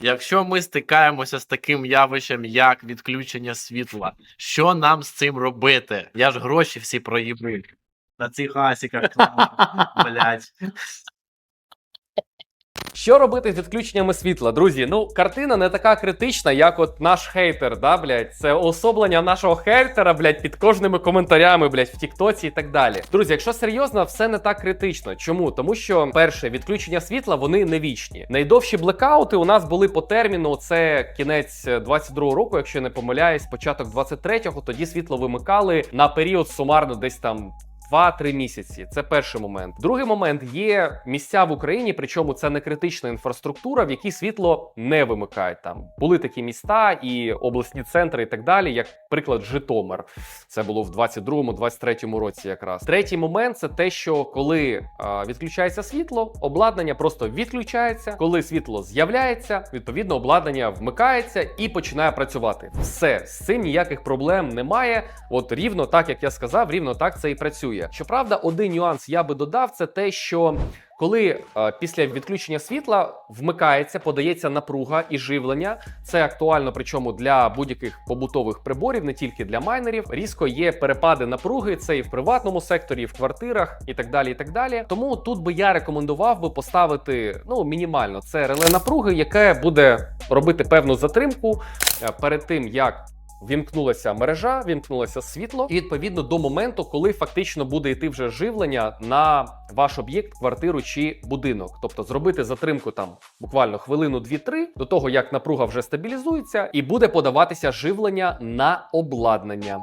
Якщо ми стикаємося з таким явищем, як відключення світла, що нам з цим робити? Я ж гроші всі проїбив. На цих асіках, блять. Що робити з відключеннями світла, друзі? Ну, картина не така критична, як от наш хейтер, да, блядь. Це особлення нашого хейтера, блядь, під кожними коментарями, блядь, в Тіктоці і так далі. Друзі, якщо серйозно, все не так критично. Чому? Тому що перше, відключення світла вони не вічні. Найдовші блекаути у нас були по терміну. Це кінець 22-го року, якщо я не помиляюсь, початок 23-го, тоді світло вимикали на період сумарно десь там. 2-3 місяці. Це перший момент. Другий момент є місця в Україні, причому це не критична інфраструктура, в якій світло не вимикають. Там були такі міста і обласні центри, і так далі, як приклад Житомир. Це було в 22-23 році. Якраз третій момент це те, що коли а, відключається світло, обладнання просто відключається. Коли світло з'являється, відповідно обладнання вмикається і починає працювати. Все з цим ніяких проблем немає. От рівно так, як я сказав, рівно так це і працює. Щоправда, один нюанс я би додав: це те, що коли е, після відключення світла вмикається, подається напруга і живлення. Це актуально, причому для будь-яких побутових приборів, не тільки для майнерів. Різко є перепади напруги. Це і в приватному секторі, і в квартирах, і так далі. І так далі. Тому тут би я рекомендував би поставити ну мінімально це реле напруги, яке буде робити певну затримку е, перед тим, як Вімкнулася мережа, вімкнулося світло, і відповідно до моменту, коли фактично буде йти вже живлення на ваш об'єкт, квартиру чи будинок. Тобто зробити затримку там буквально хвилину 2-3 до того, як напруга вже стабілізується, і буде подаватися живлення на обладнання.